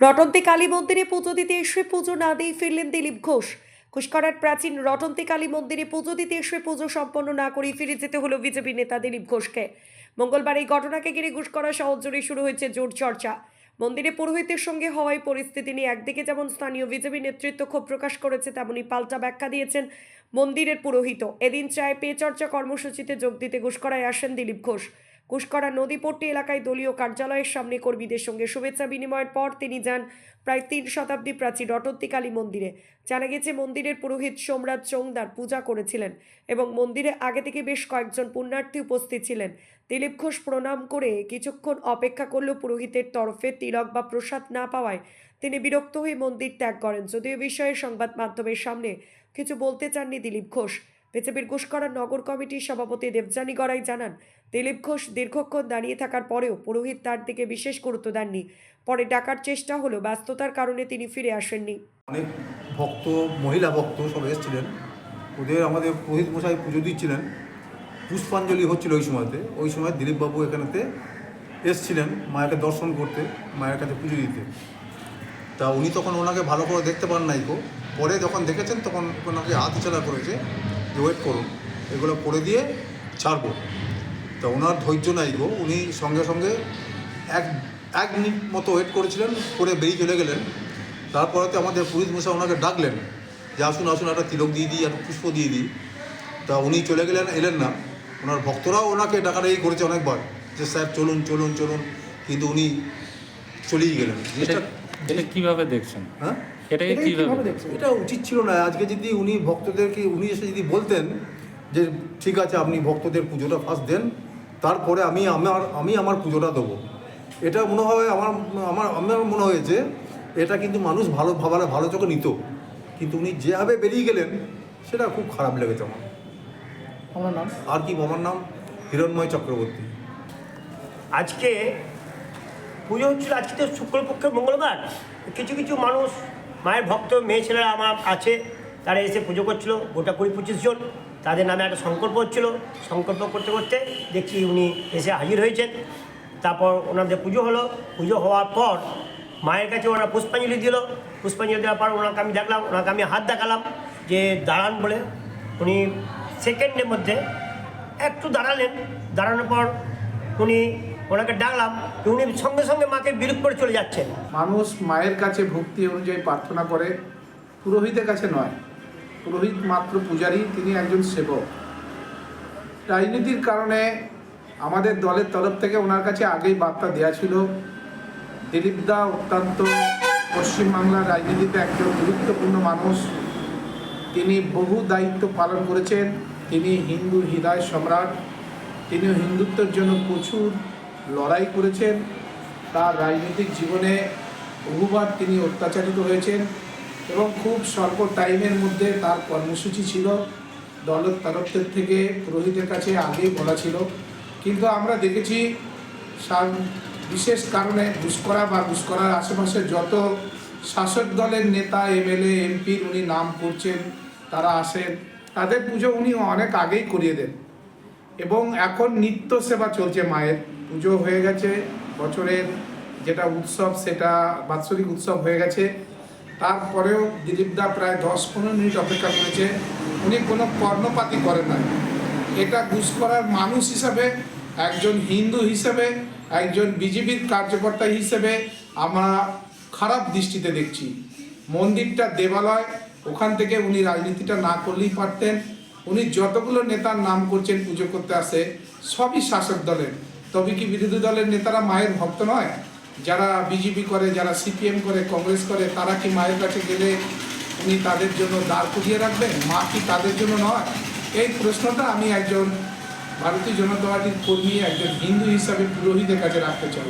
রটন্তি কালী মন্দিরে পুজো দিতে এসে পুজো না দিয়ে ফিরলেন দিলীপ ঘোষ। কুশকরার প্রাচীন রটন্তি কালী মন্দিরে পুজো দিতে এসে পুজো সম্পন্ন না করে ফিরে যেতে হলো বিজেপি নেতা দিলীপ ঘোষকে। মঙ্গলবার এই ঘটনাকে ঘিরে ঘুষকরা শহর জুড়ে শুরু হয়েছে জোর চর্চা। মন্দিরে পুরোহিতের সঙ্গে হওয়ায় পরিস্থিতি নিয়ে একদিকে যেমন স্থানীয় বিজেপি নেতৃত্ব ক্ষোভ প্রকাশ করেছে, তেমনি পাল্টা ব্যাখ্যা দিয়েছেন মন্দিরের পুরোহিত এদিন চায় পে চর্চা কর্মসূচিতে যোগ দিতে ঘুষকরায় আসেন দিলীপ ঘোষ। কুশকরা নদীপট্টি এলাকায় দলীয় কার্যালয়ের সামনে কর্মীদের সঙ্গে শুভেচ্ছা বিনিময়ের পর তিনি যান প্রায় তিন শতাব্দী প্রাচীন রটন্তিকালী মন্দিরে। জানা গেছে, মন্দিরের পুরোহিত সোমরাজ চৌংদার পূজা করেছিলেন এবং মন্দিরে আগে থেকে বেশ কয়েকজন পুণ্যার্থী উপস্থিত ছিলেন। দিলীপ ঘোষ প্রণাম করে কিছুক্ষণ অপেক্ষা করলেও পুরোহিতের তরফে তিলক বা প্রসাদ না পাওয়ায় তিনি বিরক্ত হয়ে মন্দির ত্যাগ করেন। যদিও বিষয়ে সংবাদ মাধ্যমের সামনে কিছু বলতে চাননি দিলীপ ঘোষ। বিজেপির ঘোষকরা নগর কমিটির সভাপতি দেবযানী গড়াই জানান, দিলীপ ঘোষ দীর্ঘক্ষণ দাঁড়িয়ে থাকার পরেও পুরোহিত তার দিকে বিশেষ গুরুত্ব দেননি। পরে ডাকার চেষ্টা হলো ব্যস্ততার কারণে তিনি ফিরে আসেননি। অনেক ভক্ত, মহিলা ভক্ত সব এসেছিলেন। ওদের আমাদের পুরোহিত মশাই পুজো দিচ্ছিলেন। পুষ্পাঞ্জলি হচ্ছিল ওই সময়তে। ওই সময় দিলীপবাবু এখানেতে এসছিলেন মায়েরকে দর্শন করতে, মায়ের কাছে পুজো দিতে। তা উনি তখন ওনাকে ভালো করে দেখতে পান নাই গো। পরে যখন দেখেছেন তখন ওনাকে হাত করেছে। ওয়েট করুন। এগুলো করে দিয়ে ছাড়বো। তা ওনার ধৈর্য নাই গো। উনি সঙ্গে সঙ্গে এক এক মিনিট মতো ওয়েট করেছিলেন করে বেরিয়ে চলে গেলেন। তারপরে তো আমাদের পুলিশ মশাই ওনাকে ডাকলেন যে আসুন আসুন একটা তিলক দিয়ে দিই একটা পুষ্প দিয়ে দিই। তা উনি চলে গেলেন এলেন না। ওনার ভক্তরাও ওনাকে ডাকাডাকি করেছে অনেকবার যে স্যার চলুন চলুন চলুন। কিন্তু উনি চলেই গেলেন। জিনিসটা এটা কীভাবে দেখছেন? হ্যাঁ? এটাকে এটাই কীভাবে দেখছেন? এটা উচিত ছিল না। আজকে যদি উনি ভক্তদেরকে উনি এসে যদি বলতেন যে ঠিক আছে আপনি ভক্তদের পুজোটা ফার্স্ট দেন তারপরে আমি আমার আমি আমার পুজোটা দেবো। এটা মনে হয় আমার আমার আমার মনে হয়েছে এটা কিন্তু মানুষ ভালো ভাবার ভালো চোখে নিত। কিন্তু উনি যেভাবে বেরিয়ে গেলেন সেটা খুব খারাপ লেগেছে আমার। আমার নাম? আর কি আমার নাম? হিরণময় চক্রবর্তী। আজকে পুজো হচ্ছিল আজকে তো শুক্লপক্ষের মঙ্গলবার। কিছু কিছু মানুষ মায়ের ভক্ত, মেয়ে ছেলেরা আমার আছে, তারা এসে পুজো করছিল, গোটা কুড়ি পঁচিশ জন। তাদের নামে একটা সংকল্প হচ্ছিল। সংকল্প করতে করতে দেখছি উনি এসে হাজির হয়েছেন। তারপর ওনাদের পুজো হলো। পুজো হওয়ার পর মায়ের কাছে ওনারা পুষ্পাঞ্জলি দিল। পুষ্পাঞ্জলি দেওয়ার পর ওনাকে আমি দেখলাম, ওনাকে আমি হাত দেখালাম যে দাঁড়ান বলে। উনি সেকেন্ডের মধ্যে একটু দাঁড়ালেন। দাঁড়ানোর পর উনি ওনাকে ডাকলাম উনি সঙ্গে সঙ্গে মাকে বিরূপ করে চলে যাচ্ছেন। মানুষ মায়ের কাছে ভক্তি অনুযায়ী প্রার্থনা করে, পুরোহিতের কাছে নয়। পুরোহিত মাত্র পূজারী, তিনি একজন সেবক। রাজনীতির কারণে আমাদের দলের তরফ থেকে ওনার কাছে আগেই বার্তা দেওয়া ছিল, দিলীপ দা অত্যন্ত পশ্চিমবাংলার রাজনীতিতে একজন গুরুত্বপূর্ণ মানুষ। তিনি বহু দায়িত্ব পালন করেছেন। তিনি হিন্দু হৃদয় সম্রাট। তিনি হিন্দুত্বের জন্য প্রচুর লড়াই করেছেন। তার রাজনৈতিক জীবনে বহুবার তিনি অত্যাচারিত হয়েছেন এবং খুব স্বল্প টাইমের মধ্যে তার কর্মসূচি ছিল। দলের তরফের থেকে পুরোহিতের কাছে আগেই বলা ছিল। কিন্তু আমরা দেখেছি বিশেষ কারণে ঘুষকরা বা ঘুষকরার আশেপাশে যত শাসক দলের নেতা এমএলএ এমপির উনি নাম করছেন, তারা আসেন। তাদের পুজো উনি অনেক আগেই করিয়ে দেন। এবং এখন নিত্য সেবা চলছে মায়ের। পুজো হয়ে গেছে, বছরের যেটা উৎসব সেটা বাৎসরিক উৎসব হয়ে গেছে। তারপরেও দিলীপদা প্রায় দশ পনেরো মিনিট অপেক্ষা করেছে। উনি কোনো কর্ণপাতি করেন না। এটা ঘুষ করার মানুষ হিসাবে, একজন হিন্দু হিসেবে, একজন বিজেপির কার্যকর্তা হিসেবে আমরা খারাপ দৃষ্টিতে দেখছি। মন্দিরটা দেবালয়, ওখান থেকে উনি রাজনীতিটা না করলেই পারতেন। উনি যতগুলো নেতার নাম করছেন, পুজো করতে আসে, সবই শাসক দলের। তবে কি বিরোধী দলের নেতারা মায়ের ভক্ত নয়? যারা বিজেপি করে, যারা সিপিএম করে, কংগ্রেস করে, তারা কি মায়ের কাছে গেলে উনি তাদের জন্য দাঁড় করিয়ে রাখবেন? মা কি তাদের জন্য নয়? এই প্রশ্নটা আমি একজন ভারতীয় জনতা পার্টির কর্মী, একজন হিন্দু হিসাবে পুরোহিতের কাছে রাখতে চাই।